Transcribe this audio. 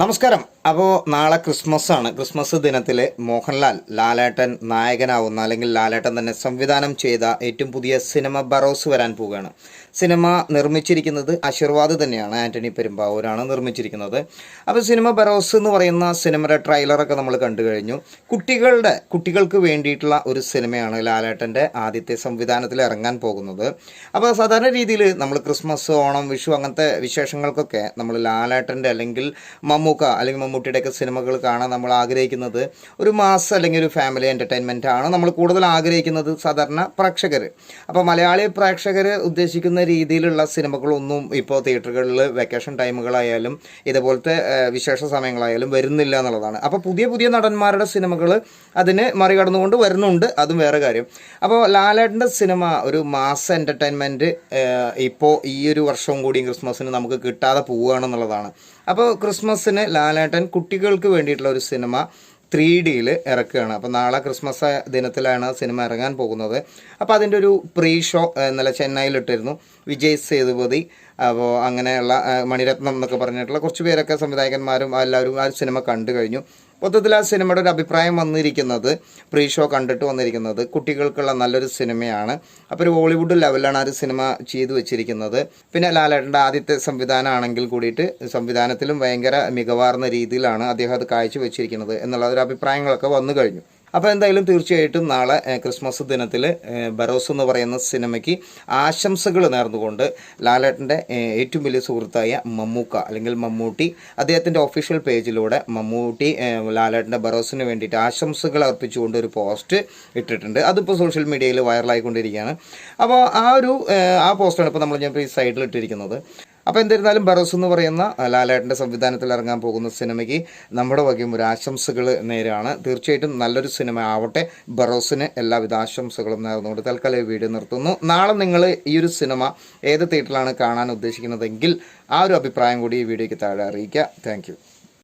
നമസ്കാരം. അപ്പോൾ നാളെ ക്രിസ്മസ് ആണ്. ക്രിസ്മസ് ദിനത്തിൽ മോഹൻലാൽ ലാലേട്ടൻ നായകനാവുന്ന അല്ലെങ്കിൽ ലാലേട്ടൻ തന്നെ സംവിധാനം ചെയ്ത ഏറ്റവും പുതിയ സിനിമ ബറോസ് വരാൻ പോവുകയാണ്. സിനിമ നിർമ്മിച്ചിരിക്കുന്നത് ആശീർവാദ് തന്നെയാണ്. ആന്റണി പെരുമ്പാവൂരാണ് നിർമ്മിച്ചിരിക്കുന്നത്. അപ്പോൾ സിനിമ ബറോസ് എന്ന് പറയുന്ന സിനിമയുടെ ട്രailer-ഒക്കെ നമ്മൾ കണ്ടു കഴിഞ്ഞു. കുട്ടികളുടെ കുട്ടികൾക്ക് വേണ്ടിയിട്ടുള്ള ഒരു സിനിമയാണ് ലാലേട്ടന്റെ ആദ്യത്തെ സംവിധാനത്തിൽ ഇറങ്ങാൻ പോകുന്നത്. അപ്പോൾ സാധാരണ രീതിയിൽ നമ്മൾ ക്രിസ്മസ് ഓണം വിഷു അങ്ങനത്തെ വിശേഷങ്ങൾക്കൊക്കെ നമ്മൾ ലാലേട്ടന്റെ അല്ലെങ്കിൽ മമ്മൂക്ക അല്ലെങ്കിൽ മമ്മൂട്ടിയുടെയൊക്കെ സിനിമകൾ കാണാൻ നമ്മൾ ആഗ്രഹിക്കുന്നത് ഒരു മാസ് അല്ലെങ്കിൽ ഒരു ഫാമിലി എന്റർടൈൻമെന്റ് ആണ്. നമ്മൾ കൂടുതൽ ആഗ്രഹിക്കുന്നത് സാധാരണ പ്രേക്ഷകർ അപ്പോൾ മലയാളി പ്രേക്ഷകർ ഉദ്ദേശിക്കുന്ന രീതിയിലുള്ള സിനിമകളൊന്നും ഇപ്പോൾ തിയേറ്ററുകളിൽ വെക്കേഷൻ ടൈമുകളായാലും ഇതുപോലത്തെ വിശേഷ സമയങ്ങളായാലും വരുന്നില്ല എന്നുള്ളതാണ്. അപ്പോൾ പുതിയ പുതിയ നടന്മാരുടെ സിനിമകൾ അതിന് മറികടന്നുകൊണ്ട് വരുന്നുണ്ട്. അതും വേറെ കാര്യം. അപ്പോൾ ലാലേട്ടന്റെ സിനിമ ഒരു മാസ് എന്റർടൈൻമെന്റ് ഇപ്പോൾ ഈ ഒരു വർഷവും കൂടി ക്രിസ്മസിന് നമുക്ക് കിട്ടാതെ പോവുകയാണെന്നുള്ളതാണ്. അപ്പോൾ ക്രിസ്മസിന് ലാലേട്ടൻ കുട്ടികൾക്ക് വേണ്ടിയിട്ടുള്ള ഒരു സിനിമ ത്രീ ഡിയിൽ ഇറക്കുകയാണ്. അപ്പോൾ നാളെ ക്രിസ്മസ് ദിനത്തിലാണ് സിനിമ ഇറങ്ങാൻ പോകുന്നത്. അപ്പോൾ അതിന്റെ ഒരു പ്രീ ഷോ ഇന്നലെ ചെന്നൈയിലിട്ടിരുന്നു. വിജയ് സേതുപതി. അപ്പോൾ അങ്ങനെയുള്ള മണിരത്നം എന്നൊക്കെ പറഞ്ഞിട്ടുള്ള കുറച്ച് പേരൊക്കെ സംവിധായകന്മാരും എല്ലാവരും ആ സിനിമ കണ്ടു കഴിഞ്ഞു. മൊത്തത്തിൽ ആ സിനിമയുടെ ഒരു അഭിപ്രായം വന്നിരിക്കുന്നത് പ്രീ ഷോ കണ്ടിട്ട് വന്നിരിക്കുന്നത് കുട്ടികൾക്കുള്ള നല്ലൊരു സിനിമയാണ്. അപ്പോൾ ഒരു ഹോളിവുഡ് ലെവലിലാണ് ആ ഒരു സിനിമ ചെയ്തു വെച്ചിരിക്കുന്നത്. പിന്നെ ലാലേട്ടന്റെ ആദ്യത്തെ സംവിധാനമാണെങ്കിൽ കൂടിയിട്ട് സംവിധാനത്തിലും ഭയങ്കര മികവാർന്ന രീതിയിലാണ് അദ്ദേഹം അത് കാഴ്ച വെച്ചിരിക്കുന്നത് എന്നുള്ള ഒരു അഭിപ്രായങ്ങളൊക്കെ വന്നു കഴിഞ്ഞു. അപ്പോൾ എന്തായാലും തീർച്ചയായിട്ടും നാളെ ക്രിസ്മസ് ദിനത്തിൽ ബറോസ് എന്ന് പറയുന്ന സിനിമയ്ക്ക് ആശംസകൾ നേർന്നുകൊണ്ട് ലാലേട്ടന്റെ ഏറ്റവും വലിയ സുഹൃത്തായ മമ്മൂക്ക അല്ലെങ്കിൽ മമ്മൂട്ടി അദ്ദേഹത്തിന്റെ ഒഫീഷ്യൽ പേജിലൂടെ മമ്മൂട്ടി ലാലേട്ടന്റെ ബറോസിന് വേണ്ടിയിട്ട് ആശംസകൾ അർപ്പിച്ചുകൊണ്ട് ഒരു പോസ്റ്റ് ഇട്ടിട്ടുണ്ട്. അതിപ്പോൾ സോഷ്യൽ മീഡിയയിൽ വൈറലായിക്കൊണ്ടിരിക്കുകയാണ് അപ്പോൾ ആ ഒരു ആ പോസ്റ്റാണ് ഇപ്പോൾ നമ്മൾ ഞാൻ ഈ സൈഡിൽ ഇട്ടിരിക്കുന്നത്. അപ്പോൾ എന്നിരുന്നാലും ബറോസ് എന്ന് പറയുന്ന ലാലേട്ടന്റെ സംവിധാനത്തിൽ ഇറങ്ങാൻ പോകുന്ന സിനിമയ്ക്ക് നമ്മുടെ വകയും ഒരു ആശംസകൾ നേരാണ് തീർച്ചയായിട്ടും നല്ലൊരു സിനിമ ആവട്ടെ. ബറോസിന് എല്ലാവിധ ആശംസകളും നേർന്നുകൊണ്ട് തൽക്കാലം വീഡിയോ നിർത്തുന്നു. നാളെ നിങ്ങൾ ഈ ഒരു സിനിമ ഏത് തിയേറ്ററിലാണ് കാണാൻ ഉദ്ദേശിക്കുന്നതെങ്കിൽ ആ ഒരു അഭിപ്രായം കൂടി ഈ വീഡിയോയ്ക്ക് താഴെ അറിയിക്കുക. താങ്ക്